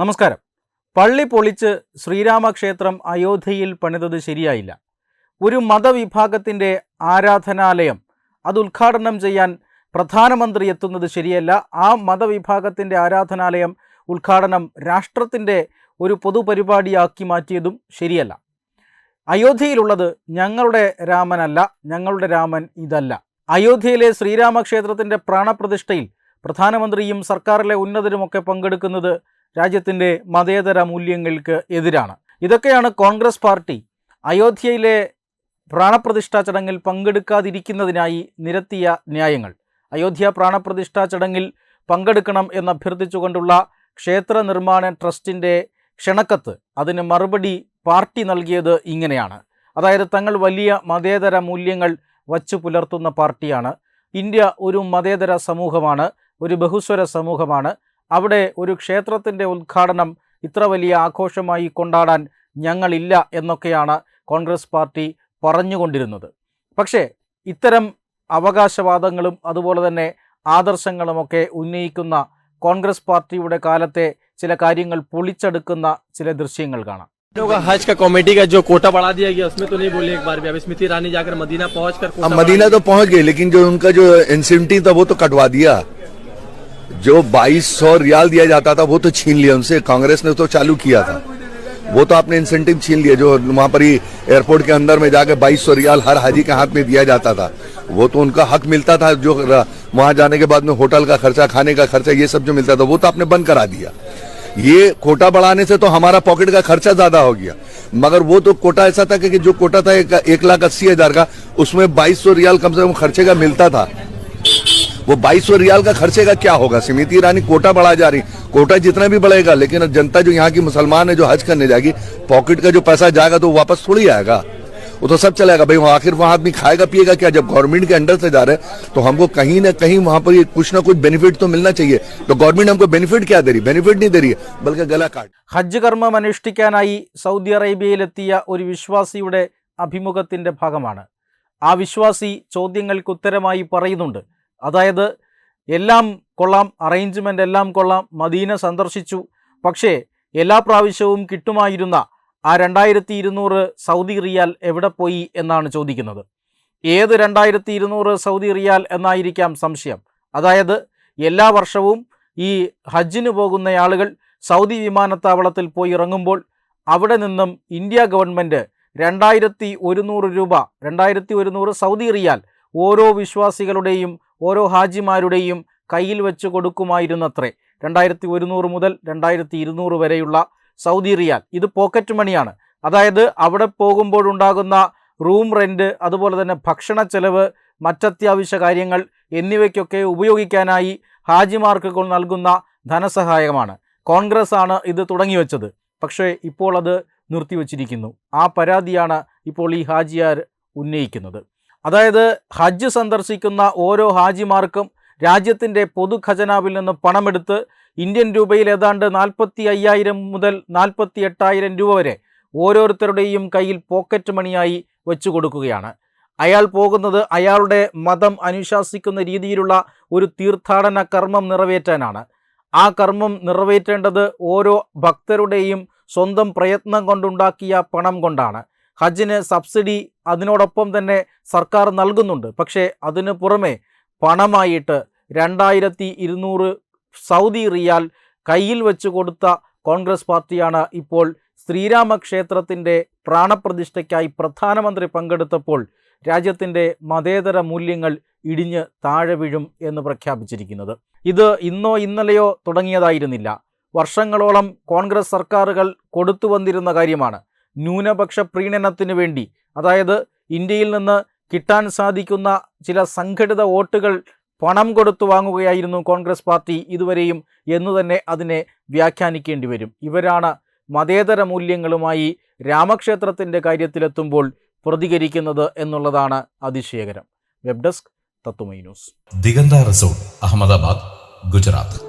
നമസ്കാരം. പള്ളി പൊളിച്ച് ശ്രീരാമക്ഷേത്രം അയോധ്യയിൽ പണിതത് ശരിയായില്ല. ഒരു മതവിഭാഗത്തിന്റെ ആരാധനാലയം അത് ഉദ്ഘാടനം ചെയ്യാൻ പ്രധാനമന്ത്രി എത്തുന്നത് ശരിയല്ല. ആ മതവിഭാഗത്തിന്റെ ആരാധനാലയം ഉദ്ഘാടനം രാഷ്ട്രത്തിന്റെ ഒരു പൊതുപരിപാടിയാക്കി മാറ്റിയതും ശരിയല്ല. അയോധ്യയിലുള്ളത് ഞങ്ങളുടെ രാമനല്ല ഞങ്ങളുടെ രാമൻ ഇതല്ല. അയോധ്യയിലെ ശ്രീരാമക്ഷേത്രത്തിന്റെ പ്രാണപ്രതിഷ്ഠയിൽ പ്രധാനമന്ത്രിയും സർക്കാരിലെ ഉന്നതരുമൊക്കെ പങ്കെടുക്കുന്നത് രാജ്യത്തിന്റെ മതേതര മൂല്യങ്ങൾക്ക് എതിരാണ്. ഇതൊക്കെയാണ് കോൺഗ്രസ് പാർട്ടി അയോധ്യയിലെ പ്രാണപ്രതിഷ്ഠാ ചടങ്ങിൽ പങ്കെടുക്കാതിരിക്കുന്നതിനായി നിരത്തിയ ന്യായങ്ങൾ. അയോധ്യ പ്രാണപ്രതിഷ്ഠാ ചടങ്ങിൽ പങ്കെടുക്കണം എന്നഭ്യർത്ഥിച്ചുകൊണ്ടുള്ള ക്ഷേത്ര നിർമ്മാണ ട്രസ്റ്റിന്റെ ക്ഷണക്കത്ത്. അതിന് മറുപടി പാർട്ടി നൽകിയത് ഇങ്ങനെയാണ്. അതായത് തങ്ങൾ വലിയ മതേതര മൂല്യങ്ങൾ വച്ചു പുലർത്തുന്ന പാർട്ടിയാണ്. ഇന്ത്യ ഒരു മതേതര സമൂഹമാണ് ഒരു ബഹുസ്വര സമൂഹമാണ്. അവിടെ ഒരു ക്ഷേത്രത്തിൻ്റെ ഉദ്ഘാടനം ഇത്ര വലിയ ആഘോഷമായി കൊണ്ടാടാൻ ഞങ്ങളില്ല എന്നൊക്കെയാണ് കോൺഗ്രസ് പാർട്ടി പറഞ്ഞുകൊണ്ടിരുന്നത് പക്ഷേ ഇത്തരം അവകാശവാദങ്ങളും അതുപോലെ തന്നെ ആദർശങ്ങളുമൊക്കെ ഉന്നയിക്കുന്ന കോൺഗ്രസ് പാർട്ടിയുടെ കാലത്തെ ചില കാര്യങ്ങൾ പൊളിച്ചെടുക്കുന്ന ചില ദൃശ്യങ്ങൾ കാണാം होगा हज का कमेटी का जो कोटा बढ़ा दिया गया उसमें तो नहीं बोले एक बार भी अब स्मृति ईरानी जाकर मदीना पहुंच कर अब मदीना तो पहुंच गए लेकिन जो उनका जो इंसेंटिव था वो तो कटवा दिया जो 2200 रियाल दिया जाता था वो तो छीन लिया उनसे। कांग्रेस ने तो चालू किया था। वो तो आपने इंसेंटिव छीन लिया जो वहाँ पर ही एयरपोर्ट के अंदर में जाकर 2200 रियाल हर हाजी के हाथ में दिया जाता था। वो तो उनका हक मिलता था जो वहाँ जाने के बाद में होटल का खर्चा खाने का खर्चा ये सब जो मिलता था वो तो आपने बंद करा दिया। ये कोटा बढ़ाने से तो हमारा पॉकेट का खर्चा ज़्यादा हो गया। मगर वो तो कोटा ऐसा था कि जो कोटा था एक, एक लाख अस्सी हज़ार का उसमें बाईस सौ रियाल कम से कम खर्चे का मिलता था। वो बाईस सौ रियाल का खर्चे का क्या होगा समिति ईरानी कोटा बढ़ा जा रही कोटा जितना भी बढ़ेगा लेकिन जनता जो यहाँ की मुसलमान है जो हज करने जाएगी पॉकेट का जो पैसा जाएगा तो वो वापस थोड़ी आएगा वो तो सब चलेगा भाई वहाँ आखिर वहां आदमी खाएगा पिएगा क्या जब गवर्नमेंट के अंडर से जा रहे हैं तो हमको कहीं ना कहीं वहां पर ये कुछ ना कुछ बेनिफिट तो मिलना चाहिए तो गवर्नमेंट हमको बेनिफिट क्या दे रही बेनिफिट नहीं दे रही है बल्कि गला काट ഹജ്ജ് കർമ്മം അനുഷ്ഠിക്കാനായി സൗദി അറേബ്യയിലെത്തിയ ഒരു വിശ്വാസിയുടെ അഭിമുഖത്തിൻ്റെ ഭാഗമാണ് ആ വിശ്വാസി ചോദ്യങ്ങൾക്ക് ഉത്തരമായി പറയുന്നുണ്ട് അതായത് എല്ലാം കൊള്ളാം അറേഞ്ച്മെന്റ് എല്ലാം കൊള്ളാം മദീന സന്ദർശിച്ചു. പക്ഷേ എല്ലാ പ്രാവശ്യവും കിട്ടുമായിരുന്ന ആ രണ്ടായിരത്തി ഇരുന്നൂറ് സൗദി റിയാൽ എവിടെ പോയി എന്നാണ് ചോദിക്കുന്നത്. ഏത് രണ്ടായിരത്തി ഇരുന്നൂറ് സൗദി റിയാൽ എന്നായിരിക്കാം സംശയം. അതായത് എല്ലാ വർഷവും ഈ ഹജ്ജിന് പോകുന്ന ആളുകൾ സൗദി വിമാനത്താവളത്തിൽ പോയി ഇറങ്ങുമ്പോൾ അവിടെ നിന്നും ഇന്ത്യ ഗവൺമെന്റ് രണ്ടായിരത്തി ഒരുന്നൂറ് രൂപ രണ്ടായിരത്തി ഒരുന്നൂറ് സൗദി റിയാൽ ഓരോ വിശ്വാസികളുടെയും ഓരോ ഹാജിമാരുടെയും കയ്യിൽ വെച്ച് കൊടുക്കുമായിരുന്നത്രേ. രണ്ടായിരത്തി ഒരുന്നൂറ് മുതൽ രണ്ടായിരത്തി ഇരുന്നൂറ് വരെയുള്ള സൗദി റിയാൽ. ഇത് പോക്കറ്റ് മണിയാണ്. അതായത് അവിടെ പോകുമ്പോഴുണ്ടാകുന്ന റൂം റെന്റ് അതുപോലെ തന്നെ ഭക്ഷണ ചെലവ് മറ്റത്യാവശ്യ കാര്യങ്ങൾ എന്നിവയ്ക്കൊക്കെ ഉപയോഗിക്കാനായി ഹാജിമാർക്ക് നൽകുന്ന ധനസഹായമാണ്. കോൺഗ്രസ് ആണ് ഇത് തുടങ്ങിവെച്ചത്. പക്ഷേ ഇപ്പോൾ അത് നിർത്തിവച്ചിരിക്കുന്നു. ആ പരാതിയാണ് ഇപ്പോൾ ഈ ഹാജിയാർ ഉന്നയിക്കുന്നത്. അതായത് ഹജ്ജ് സന്ദർശിക്കുന്ന ഓരോ ഹാജിമാർക്കും രാജ്യത്തിന്റെ പൊതു ഖജനാവിൽ നിന്ന് പണമെടുത്ത് ഇന്ത്യൻ രൂപയിൽ ഏതാണ്ട് നാൽപ്പത്തി അയ്യായിരം മുതൽ നാൽപ്പത്തി എട്ടായിരം രൂപ വരെ ഓരോരുത്തരുടെയും കയ്യിൽ പോക്കറ്റ് മണിയായി വെച്ചു കൊടുക്കുകയാണ്. അയാൾ പോകുന്നത് അയാളുടെ മതം അനുശാസിക്കുന്ന രീതിയിലുള്ള ഒരു തീർത്ഥാടന കർമ്മം നിറവേറ്റാനാണ്. ആ കർമ്മം നിറവേറ്റേണ്ടത് ഓരോ ഭക്തരുടെയും സ്വന്തം പ്രയത്നം കൊണ്ടുണ്ടാക്കിയ പണം കൊണ്ടാണ്. ഹജ്ജിന് സബ്സിഡി അതിനോടൊപ്പം തന്നെ സർക്കാർ നൽകുന്നുണ്ട്. പക്ഷേ അതിന് പുറമെ പണമായിട്ട് രണ്ടായിരത്തി ഇരുന്നൂറ് സൗദി റിയാൽ കയ്യിൽ വെച്ച് കൊടുത്ത കോൺഗ്രസ് പാർട്ടിയാണ് ഇപ്പോൾ ശ്രീരാമക്ഷേത്രത്തിന്റെ പ്രാണപ്രതിഷ്ഠയ്ക്കായി പ്രധാനമന്ത്രി പങ്കെടുത്തപ്പോൾ രാജ്യത്തിന്റെ മതേതര മൂല്യങ്ങൾ ഇടിഞ്ഞ് താഴെ വീഴും എന്ന് പ്രഖ്യാപിച്ചിരിക്കുന്നത്. ഇത് ഇന്നോ ഇന്നലെയോ തുടങ്ങിയതായിരുന്നില്ല. വർഷങ്ങളോളം കോൺഗ്രസ് സർക്കാരുകൾ കൊടുത്തു വന്നിരുന്ന കാര്യമാണ്. ന്യൂനപക്ഷ പ്രീണനത്തിന് വേണ്ടി. അതായത് ഇന്ത്യയിൽ നിന്ന് കിട്ടാൻ സാധിക്കുന്ന ചില സംഘടിത വോട്ടുകൾ പണം കൊടുത്തു വാങ്ങുകയായിരുന്നു കോൺഗ്രസ് പാർട്ടി ഇതുവരെയും എന്ന് തന്നെ അതിനെ വ്യാഖ്യാനിക്കേണ്ടി വരും. ഇവരാണ് മതേതര മൂല്യങ്ങളുമായി രാമക്ഷേത്രത്തിന്റെ കാര്യത്തിലെത്തുമ്പോൾ പ്രതികരിക്കുന്നത് എന്നുള്ളതാണ് അതിശയകരം. വെബ് ഡെസ്ക് തത്തുമൈ ന്യൂസ്. ദിഗന്ത റിസോർട്ട് അഹമ്മദാബാദ് ഗുജറാത്ത്.